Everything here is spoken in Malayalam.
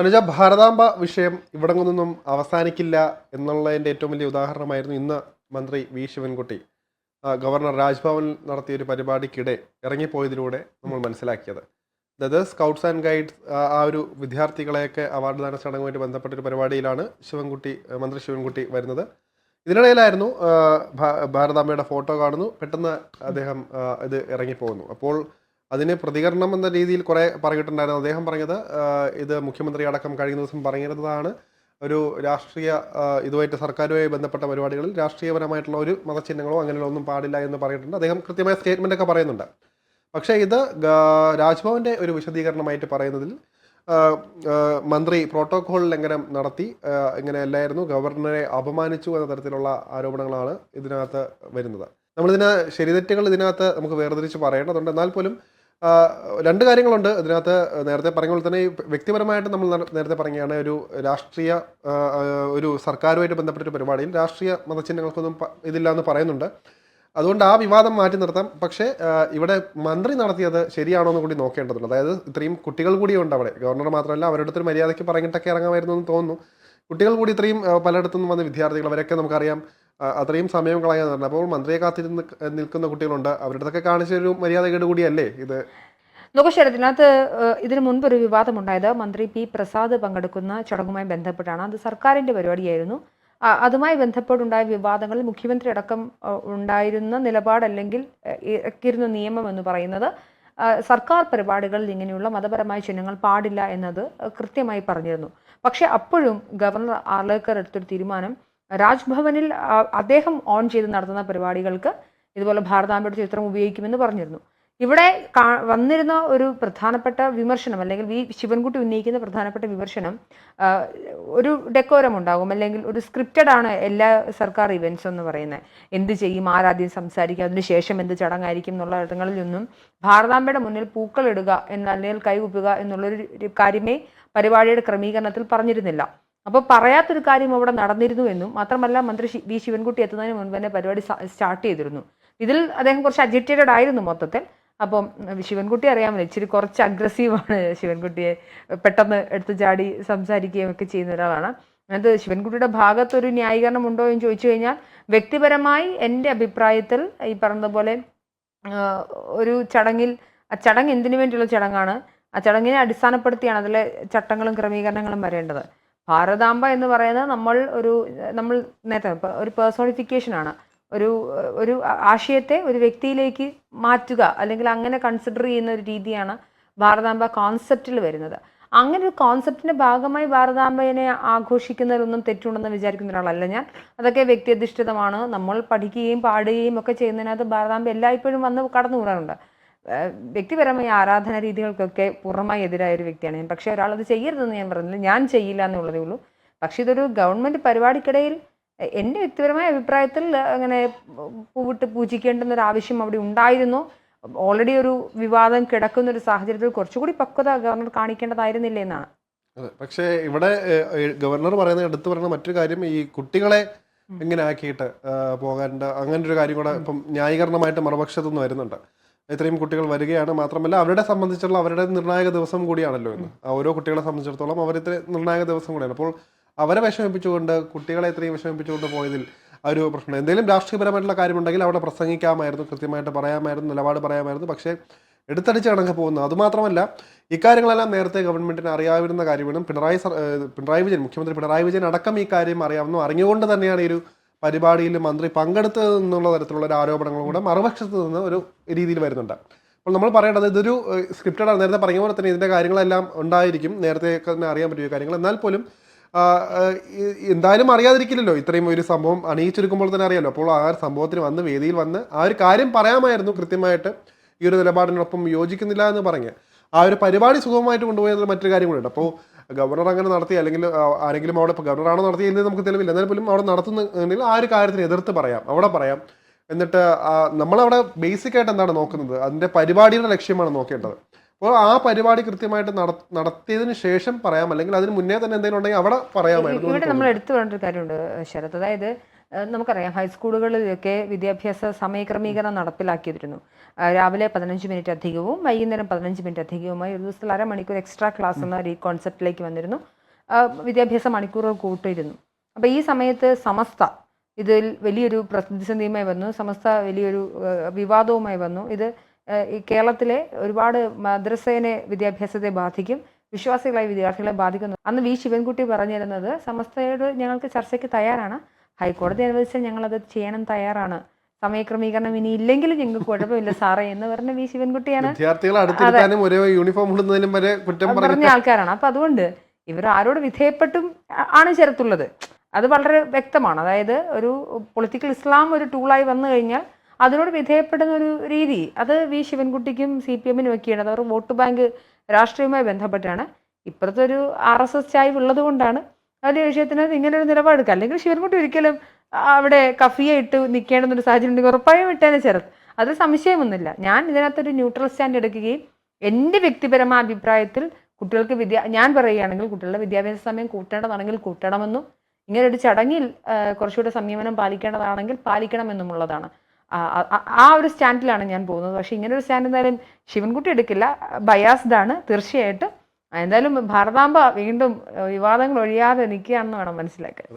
അനുജ ഭാരതാംബ വിഷയം ഇവിടെ നിന്നും അവസാനിക്കില്ല എന്നുള്ളതിന്റെ ഏറ്റവും വലിയ ഉദാഹരണമായിരുന്നു ഇന്ന് മന്ത്രി വി. ശിവൻകുട്ടി. ഗവർണർ രാജ്ഭവനിൽ നടത്തിയ ഒരു പരിപാടിക്കിടെ ഇറങ്ങിപ്പോയതിലൂടെ നമ്മൾ മനസ്സിലാക്കിയത്. അതായത് സ്കൗട്ട്സ് ആൻഡ് ഗൈഡ്സ് ആ ഒരു വിദ്യാർത്ഥികളെയൊക്കെ അവാർഡ് ദാന ചടങ്ങുമായിട്ട് ബന്ധപ്പെട്ട ഒരു പരിപാടിയിലാണ് ശിവൻകുട്ടി മന്ത്രി ശിവൻകുട്ടി വരുന്നത്. ഇതിനിടയിലായിരുന്നു ഭാരതാമ്മയുടെ ഫോട്ടോ കാണുന്നു. പെട്ടെന്ന് അദ്ദേഹം ഇത് ഇറങ്ങിപ്പോകുന്നു. അപ്പോൾ അതിന് പ്രതികരണം എന്ന രീതിയിൽ കുറെ പറഞ്ഞിട്ടുണ്ടായിരുന്നു. അദ്ദേഹം പറഞ്ഞത് ഇത് മുഖ്യമന്ത്രി അടക്കം കഴിഞ്ഞ ദിവസം പറഞ്ഞിരുന്നതാണ്. ഒരു രാഷ്ട്രീയ ഇതുമായിട്ട് സർക്കാരുമായി ബന്ധപ്പെട്ട പരിപാടികളിൽ രാഷ്ട്രീയപരമായിട്ടുള്ള ഒരു മതചിഹ്നങ്ങളോ അങ്ങനെയുള്ള ഒന്നും പാടില്ല എന്ന് പറഞ്ഞിട്ടുണ്ട്. അദ്ദേഹം കൃത്യമായ സ്റ്റേറ്റ്മെന്റ് ഒക്കെ പറയുന്നുണ്ട്. പക്ഷേ ഇത് രാജ്ഭവന്റെ ഒരു വിശദീകരണമായിട്ട് പറയുന്നതിൽ മന്ത്രി പ്രോട്ടോകോൾ ലംഘനം നടത്തി ഇങ്ങനെ അല്ലായിരുന്നു ഗവർണറെ അപമാനിച്ചു എന്ന തരത്തിലുള്ള ആരോപണങ്ങളാണ് ഇതിനകത്ത് വരുന്നത്. നമ്മളിതിന് ശരിതെറ്റുകൾ ഇതിനകത്ത് നമുക്ക് വേർതിരിച്ച് പറയേണ്ടതുണ്ട്. എന്നാൽ പോലും രണ്ട് കാര്യങ്ങളുണ്ട് ഇതിനകത്ത്. നേരത്തെ പറഞ്ഞ പോലെ തന്നെ വ്യക്തിപരമായിട്ട് നമ്മൾ നേരത്തെ പറഞ്ഞതാണ് ഒരു രാഷ്ട്രീയ ഒരു സർക്കാരുമായിട്ട് ബന്ധപ്പെട്ട ഒരു പരിപാടിയിൽ രാഷ്ട്രീയ മതചിഹ്നങ്ങൾക്കൊന്നും ഇതില്ല എന്ന് പറയുന്നുണ്ട്. അതുകൊണ്ട് ആ വിവാദം മാറ്റി നിർത്താം. പക്ഷേ ഇവിടെ മന്ത്രി നടത്തിയത് ശരിയാണോ എന്ന് കൂടി നോക്കേണ്ടതുണ്ട്. അതായത് ഇത്രയും കുട്ടികൾ കൂടിയുണ്ട് അവിടെ. ഗവർണർ മാത്രമല്ല അവരുടെ അടുത്തൊരു മര്യാദയ്ക്ക് പറഞ്ഞിട്ടൊക്കെ ഇറങ്ങാമായിരുന്നു എന്ന് തോന്നുന്നു. കുട്ടികൾ കൂടി ഇത്രയും പലയിടത്തുനിന്നും പലയിടത്തു വന്ന വിദ്യാർത്ഥികൾ അവരൊക്കെ നമുക്കറിയാം അത്രയും സമയം കളയാൻ പറഞ്ഞു. അപ്പോൾ മന്ത്രിയെ കാത്തിരുന്ന് നിൽക്കുന്ന കുട്ടികളുണ്ട്. അവരുടെ കാണിച്ച ഒരു മര്യാദകേട് കൂടിയല്ലേ ഇത് നോക്കൂ ഇതിനു മുൻപ് ഒരു വിവാദമുണ്ടായത് മന്ത്രി പി. പ്രസാദ് പങ്കെടുക്കുന്ന ചടങ്ങുമായി ബന്ധപ്പെട്ടാണ്. അത് സർക്കാരിന്റെ പരിപാടിയായിരുന്നു. അതുമായി ബന്ധപ്പെട്ടുണ്ടായ വിവാദങ്ങളിൽ മുഖ്യമന്ത്രി അടക്കം ഉണ്ടായിരുന്ന നിലപാടല്ലെങ്കിൽ ഇറക്കിയിരുന്ന നിയമം എന്ന് പറയുന്നത് സർക്കാർ പരിപാടികളിൽ ഇങ്ങനെയുള്ള മതപരമായ ചിഹ്നങ്ങൾ പാടില്ല എന്നത് കൃത്യമായി പറഞ്ഞിരുന്നു. പക്ഷെ അപ്പോഴും ഗവർണർ ആർലേക്കർ എടുത്തൊരു തീരുമാനം രാജ്ഭവനിൽ അദ്ദേഹം ഓൺ ചെയ്ത് നടത്തുന്ന പരിപാടികൾക്ക് ഇതുപോലെ ഭാരതാംബയുടെ ചിത്രം ഉപയോഗിക്കുമെന്ന് പറഞ്ഞിരുന്നു. ഇവിടെ വന്നിരുന്ന ഒരു പ്രധാനപ്പെട്ട വിമർശനം അല്ലെങ്കിൽ വി ശിവൻകുട്ടി ഉന്നയിക്കുന്ന പ്രധാനപ്പെട്ട വിമർശനം ഒരു ഡെക്കോരം ഉണ്ടാകും അല്ലെങ്കിൽ ഒരു സ്ക്രിപ്റ്റഡ് ആണ് എല്ലാ സർക്കാർ ഇവന്റ്സ് എന്ന് പറയുന്നത്. എന്ത് ചെയ്യും ആരാദ്യം സംസാരിക്കുക അതിനുശേഷം എന്ത് ചടങ്ങായിരിക്കും എന്നുള്ള ഇടങ്ങളിലൊന്നും ഭാരതാംബയുടെ മുന്നിൽ പൂക്കളിടുക എന്ന അല്ലെങ്കിൽ കൈകുപ്പുക എന്നുള്ളൊരു കാര്യമേ പരിപാടിയുടെ ക്രമീകരണത്തിൽ പറഞ്ഞിരുന്നില്ല. അപ്പോൾ പറയാത്തൊരു കാര്യം അവിടെ നടന്നിരുന്നു എന്നും മാത്രമല്ല മന്ത്രി വി ശിവൻകുട്ടി എത്തുന്നതിന് മുൻപ് തന്നെ പരിപാടി സ്റ്റാർട്ട് ചെയ്തിരുന്നു. ഇതിൽ അദ്ദേഹം കുറച്ച് അജിറ്റേറ്റഡ് ആയിരുന്നു മൊത്തത്തിൽ. അപ്പം ശിവൻകുട്ടി അറിയാമല്ലോ ഇച്ചിരി കുറച്ച് അഗ്രസീവാണ് ശിവൻകുട്ടിയെ പെട്ടെന്ന് എടുത്തു ചാടി സംസാരിക്കുകയും ഒക്കെ ചെയ്യുന്ന ഒരാളാണ്. അത് ശിവൻകുട്ടിയുടെ ഭാഗത്തൊരു ന്യായീകരണം ഉണ്ടോ എന്ന് ചോദിച്ചു കഴിഞ്ഞാൽ വ്യക്തിപരമായി എന്റെ അഭിപ്രായത്തിൽ ഈ പറഞ്ഞതുപോലെ ഒരു ചടങ്ങിൽ ആ ചടങ്ങ് എന്തിനു വേണ്ടിയുള്ള ചടങ്ങാണ്? ആ ചടങ്ങിനെ അടിസ്ഥാനപ്പെടുത്തിയാണ് അതിലെ ചട്ടങ്ങളും ക്രമീകരണങ്ങളും വരേണ്ടത്. ഭാരതാംബ എന്ന് പറയുന്നത് നമ്മൾ ഒരു നമ്മൾ നേരത്തെ ഒരു പേഴ്സോണിഫിക്കേഷൻ ആണ്. ഒരു ഒരു ആശയത്തെ ഒരു വ്യക്തിയിലേക്ക് മാറ്റുക അല്ലെങ്കിൽ അങ്ങനെ കൺസിഡർ ചെയ്യുന്ന ഒരു രീതിയാണ് ഭാരതാംബ കോൺസെപ്റ്റിൽ വരുന്നത്. അങ്ങനെ ഒരു കോൺസെപ്റ്റിന്റെ ഭാഗമായി ഭാരതാംബയെ ആഘോഷിക്കുന്നതിലൊന്നും തെറ്റുണ്ടെന്ന് വിചാരിക്കുന്ന ഒരാളല്ല ഞാൻ. അതൊക്കെ വ്യക്തിയധിഷ്ഠിതമാണ്. നമ്മൾ പഠിക്കുകയും പാടുകയും ഒക്കെ ചെയ്യുന്നതിനകത്ത് ഭാരതാംബ എല്ലായ്പ്പോഴും വന്ന് കടന്നു കൂടാറുണ്ട് വ്യക്തിപരമായ ആരാധന രീതികൾക്കൊക്കെ പൂർണമായി എതിരായ ഒരു വ്യക്തിയാണ് ഞാൻ. പക്ഷേ ഒരാളത് ചെയ്യരുതെന്ന് ഞാൻ പറഞ്ഞില്ല. ഞാൻ ചെയ്യില്ല എന്നുള്ളതേ ഉള്ളൂ. പക്ഷേ ഇതൊരു ഗവൺമെന്റ് പരിപാടിക്കിടയിൽ എന്റെ വ്യക്തിപരമായ അഭിപ്രായത്തിൽ അങ്ങനെ പൂവിട്ട് പൂജിക്കേണ്ടുന്ന ആവശ്യം അവിടെ ഉണ്ടായിരുന്നു. ഓൾറെഡി ഒരു വിവാദം കിടക്കുന്ന ഒരു സാഹചര്യത്തിൽ കുറച്ചുകൂടി പക്വത ഗവർണർ കാണിക്കേണ്ടതായിരുന്നില്ല എന്നാണ്. പക്ഷേ ഇവിടെ ഗവർണർ പറയുന്ന എടുത്തു പറയുന്ന മറ്റൊരു കാര്യം ഈ കുട്ടികളെ ഇങ്ങനെ ആക്കിയിട്ട് പോകേണ്ട അങ്ങനെ ഒരു കാര്യം കൂടെ ഇപ്പം ന്യായീകരണമായിട്ട് മറുപക്ഷത്തുനിന്ന് വരുന്നുണ്ട്. ഇത്രയും കുട്ടികൾ വരികയാണ് മാത്രമല്ല അവരുടെ സംബന്ധിച്ചുള്ള അവരുടെ നിർണായക ദിവസം കൂടിയാണല്ലോ ഇന്ന്. ഓരോ കുട്ടികളെ സംബന്ധിച്ചിടത്തോളം അവർ ഇത്ര നിർണായക ദിവസം കൂടിയാണ്. അപ്പോൾ അവരെ വിഷമിപ്പിച്ചുകൊണ്ട് കുട്ടികളെ ഇത്രയും വിഷമിപ്പിച്ചുകൊണ്ട് പോയതിൽ ആ ഒരു പ്രശ്നം എന്തെങ്കിലും രാഷ്ട്രീയപരമായിട്ടുള്ള കാര്യമുണ്ടെങ്കിൽ അവിടെ പ്രസംഗിക്കാമായിരുന്നു കൃത്യമായിട്ട് പറയാമായിരുന്നു നിലപാട് പറയാമായിരുന്നു. പക്ഷേ എടുത്തടിച്ച് കണക്ക് പോകുന്നു. അതുമാത്രമല്ല ഇക്കാര്യങ്ങളെല്ലാം നേരത്തെ ഗവൺമെന്റിന് അറിയാവുന്ന കാര്യമാണ്. പിണറായി സർ- പിണറായി വിജയൻ മുഖ്യമന്ത്രി പിണറായി വിജയൻ അടക്കം ഈ കാര്യം അറിയാവുന്നു. അറിഞ്ഞുകൊണ്ട് തന്നെയാണ് ഈ ഒരു പരിപാടിയിൽ മന്ത്രി പങ്കെടുത്തത് എന്നുള്ള തരത്തിലുള്ള ഒരു ആരോപണങ്ങളും കൂടെ മറുപക്ഷത്ത് നിന്ന് ഒരു രീതിയിൽ വരുന്നുണ്ട്. അപ്പോൾ നമ്മൾ പറയേണ്ടത് ഇതൊരു സ്ക്രിപ്റ്റഡാണ് നേരത്തെ പറഞ്ഞ പോലെ തന്നെ ഇതിന്റെ കാര്യങ്ങളെല്ലാം ഉണ്ടായിരിക്കും. നേരത്തെ തന്നെ അറിയാൻ പറ്റിയ കാര്യങ്ങൾ. എന്നാൽ പോലും എന്തായാലും അറിയാതിരിക്കില്ലല്ലോ ഇത്രയും ഒരു സംഭവം അണിയിച്ചൊരുക്കുമ്പോൾ തന്നെ അറിയാലോ. അപ്പോൾ ആ സംഭവത്തിന് വന്ന് വേദിയിൽ വന്ന് ആ ഒരു കാര്യം പറയാമായിരുന്നു കൃത്യമായിട്ട്. ഈ ഒരു നിലപാടിനൊപ്പം യോജിക്കുന്നില്ല എന്ന് പറഞ്ഞ് ആ ഒരു പരിപാടി സുഖമായിട്ട് കൊണ്ടുപോയത് മറ്റൊരു കാര്യം കൂടെ ഉണ്ട്. അപ്പോൾ ഗവർണർ അങ്ങനെ നടത്തി അല്ലെങ്കിൽ ആരെങ്കിലും അവിടെ ഇപ്പോൾ ഗവർണറാണോ എന്ന് നമുക്ക് തെളിവില്ല. എന്നാൽ പോലും അവിടെ നടത്തുന്നുണ്ടെങ്കിൽ ആ ഒരു കാര്യത്തിന് എതിർത്ത് പറയാം അവിടെ പറയാം. എന്നിട്ട് നമ്മളവിടെ ബേസിക് ആയിട്ട് എന്താണ് നോക്കുന്നത്? അതിന്റെ പരിപാടിയുടെ ലക്ഷ്യമാണ് നോക്കേണ്ടത്. അപ്പോൾ ആ പരിപാടി കൃത്യമായിട്ട് നട- നടത്തിയതിന് ശേഷം പറയാം. അല്ലെങ്കിൽ അതിന് മുന്നേ തന്നെ എന്തെങ്കിലും ഉണ്ടെങ്കിൽ അവിടെ പറയാമായിരുന്നു. ഇവിടെ നമ്മൾ എടുത്തു ഒരു കാര്യമുണ്ട് ശരത്. അതായത് നമുക്കറിയാം ഹൈസ്കൂളുകളിലൊക്കെ വിദ്യാഭ്യാസ സമയക്രമീകരണം നടപ്പിലാക്കിയിരുന്നു. രാവിലെ പതിനഞ്ച് മിനിറ്റ് അധികവും വൈകുന്നേരം പതിനഞ്ച് മിനിറ്റ് അധികവുമായി ഒരു ദിവസത്തിൽ അരമണിക്കൂർ എക്സ്ട്രാ ക്ലാസ് എന്ന ഒരു കോൺസെപ്റ്റിലേക്ക് വന്നിരുന്നു. വിദ്യാഭ്യാസ മണിക്കൂറുകൾ കൂട്ടിയിരുന്നു. അപ്പോൾ ഈ സമയത്ത് സമസ്ത ഇതിൽ വലിയൊരു പ്രതിസന്ധിയുമായി വന്നു. സമസ്ത വലിയൊരു വിവാദവുമായി വന്നു. ഇത് ഈ കേരളത്തിലെ ഒരുപാട് മദ്രസേനെ വിദ്യാഭ്യാസത്തെ ബാധിക്കും വിശ്വാസികളായ വിദ്യാർത്ഥികളെ ബാധിക്കുന്നു. അന്ന് വി. ശിവൻകുട്ടി പറഞ്ഞിരുന്നത് സമസ്തയോട് ഞങ്ങൾക്ക് ചർച്ചയ്ക്ക് തയ്യാറാണ്. ഹൈക്കോടതി അനുവദിച്ചാൽ ഞങ്ങളത് ചെയ്യാനും തയ്യാറാണ്. സമയക്രമീകരണം ഇനി ഇല്ലെങ്കിലും ഞങ്ങൾക്ക് കുഴപ്പമില്ല സാറേ എന്ന് പറഞ്ഞ വി ശിവൻകുട്ടിയാണ്. വിദ്യാർത്ഥികളെ ഒരേ യൂണിഫോം ഇടുന്നതിനും വരെ കുറ്റം പറഞ്ഞ ആൾക്കാരാണ്. അപ്പൊ അതുകൊണ്ട് ഇവർ ആരോട് വിധേയപ്പെട്ടും ആണ് ചേർത്തുള്ളത് അത് വളരെ വ്യക്തമാണ്. അതായത് ഒരു പൊളിറ്റിക്കൽ ഇസ്ലാം ഒരു ടൂളായി വന്നു കഴിഞ്ഞാൽ അതിനോട് വിധേയപ്പെടുന്ന ഒരു രീതി. അത് വി ശിവൻകുട്ടിക്കും സി പി എമ്മിനും ഒക്കെയാണ്. അത് അവർ വോട്ട് ബാങ്ക് രാഷ്ട്രീയവുമായി ബന്ധപ്പെട്ടാണ്. ഇപ്പോഴത്തെ ഒരു ആർ എസ് എസ് ചായ്വ് ഉള്ളത് കൊണ്ടാണ് വലിയ വിഷയത്തിന് ഇങ്ങനെ ഒരു നിലപാടെടുക്കുക. അല്ലെങ്കിൽ ശിവൻകുട്ടി ഒരിക്കലും അവിടെ കഫിയെ ഇട്ട് നിൽക്കേണ്ടെന്നൊരു സാഹചര്യം ഉണ്ടെങ്കിൽ ഉറപ്പായും ഇട്ടേനെ ചേർത്ത്. അതിൽ സംശയമൊന്നുമില്ല. ഞാൻ ഇതിനകത്തൊരു ന്യൂട്രൽ സ്റ്റാൻഡ് എടുക്കുകയും എന്റെ വ്യക്തിപരമായ അഭിപ്രായത്തിൽ കുട്ടികൾക്ക് വിദ്യ ഞാൻ പറയുകയാണെങ്കിൽ കുട്ടികളുടെ വിദ്യാഭ്യാസ സമയം കൂട്ടേണ്ടതാണെങ്കിൽ കൂട്ടണമെന്നും ഇങ്ങനെ ഒരു ചടങ്ങിൽ കുറച്ചുകൂടെ സംയമനം പാലിക്കേണ്ടതാണെങ്കിൽ പാലിക്കണമെന്നുമുള്ളതാണ്. ആ, ഒരു സ്റ്റാൻഡിലാണ് ഞാൻ പോകുന്നത്. പക്ഷേ ഇങ്ങനെ ഒരു സ്റ്റാൻഡ് എന്തായാലും ശിവൻകുട്ടി എടുക്കില്ല. ബയാസ്ഡാണ് തീർച്ചയായിട്ടും എന്തായാലും ഭാരതാംബ വീണ്ടും വിവാദങ്ങൾ ഒഴിയാതെ നിൽക്കുകയാണെന്ന് വേണം മനസ്സിലാക്കാൻ.